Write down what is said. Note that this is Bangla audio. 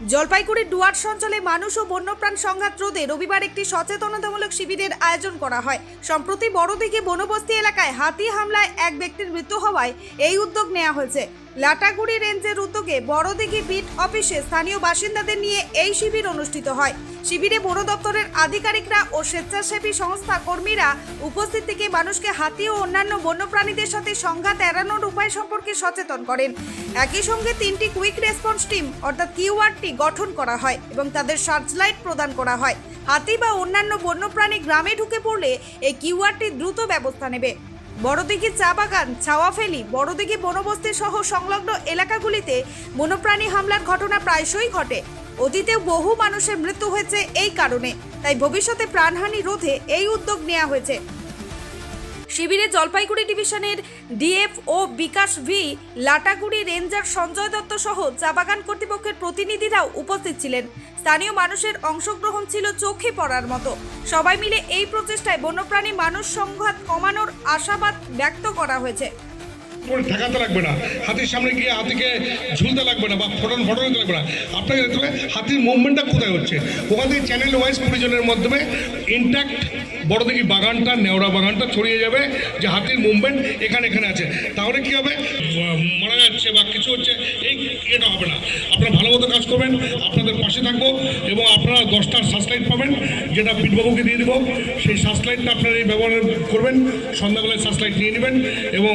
জলপাইগুড়ির ডুয়ার্স অঞ্চলে মানুষ ও বন্যপ্রাণ সংঘাত রোধে রবিবার একটি সচেতনতামূলক শিবিরের আয়োজন করা হয়। সম্প্রতি বড়দিঘি বনবস্তি এলাকায় হাতি হামলায় এক ব্যক্তির মৃত্যু হওয়ায় এই উদ্যোগ নেওয়া হয়েছে। লাটাগুড়ি রেঞ্জের উদ্যোগে বড়দিঘি বিট অফিসে স্থানীয় বাসিন্দাদের নিয়ে এই শিবির অনুষ্ঠিত হয়। শিবিরে বন দপ্তরের আধিকারিকরা ও স্বেচ্ছাসেবী সংস্থা কর্মীরা উপস্থিত থেকে মানুষকে হাতি ও অন্যান্য বন্যপ্রাণীদের সাথে সংঘাত এড়ানোর উপায় সম্পর্কে সচেতন করেন। একই সঙ্গে তিনটি কুইক রেসপন্স টিম, অর্থাৎ কিউআরটি গঠন করা হয় এবং তাদের সার্চলাইট প্রদান করা হয়। হাতি বা অন্যান্য বন্যপ্রাণী গ্রামে ঢুকে পড়লে এই কিউআরটি দ্রুত ব্যবস্থা নেবে। বড়দিঘি চা বাগান ছাওয়াফেলি বড়দিঘি বনবস্তি সহ সংলগ্ন এলাকাগুলিতে বন্যপ্রাণী হামলার ঘটনা প্রায়শই ঘটে। অতীতেও বহু মানুষের মৃত্যু হয়েছে এই কারণে। তাই ভবিষ্যতে প্রাণহানি রোধে এই উদ্যোগ নেওয়া হয়েছে। শিবিরে জলপাইগুড়ি ডিভিশনের DF O Bikash V, Lataguri ranger Sanjay Dutta সহ চা বাগান কর্তৃপক্ষের প্রতিনিধিরাও উপস্থিত ছিলেন। স্থানীয় মানুষের অংশগ্রহণ ছিল চোখে পড়ার মতো। সবাই মিলে এই প্রচেষ্টায় বন্যপ্রাণী মানুষ সংঘাত কমানোর আশাবাদ ব্যক্ত করা হয়েছে। ঠেকাতে লাগবে না। হাতির সামনে গিয়ে হাতিকে ঝুলতে লাগবে না বা ফটন ফটন লাগবে না। আপনাকে দেখতে হবে, হাতির মুভমেন্টটা কোথায় হচ্ছে? ওখান থেকে চ্যানেল ওয়াইজ পরিজনের মাধ্যমে ইনট্যাক্ট বড় দেখি বাগানটা, নেওড়া বাগানটা ছড়িয়ে যাবে যে হাতির মুভমেন্ট এখানে এখানে আছে। তাহলে কি হবে? মারা যাচ্ছে বা কিছু হচ্ছে, এই এটা হবে না। আপনারা ভালো মতো কাজ করবেন, আপনাদের পাশে থাকব এবং আপনারা দশটার সাসলাইট পাবেন, যেটা পিটবাবুকে দিয়ে দেবো। সেই সাসলাইটটা আপনারা এই ব্যবহার করবেন, সন্ধ্যাবেলায় সাসলাইট নিয়ে নেবেন এবং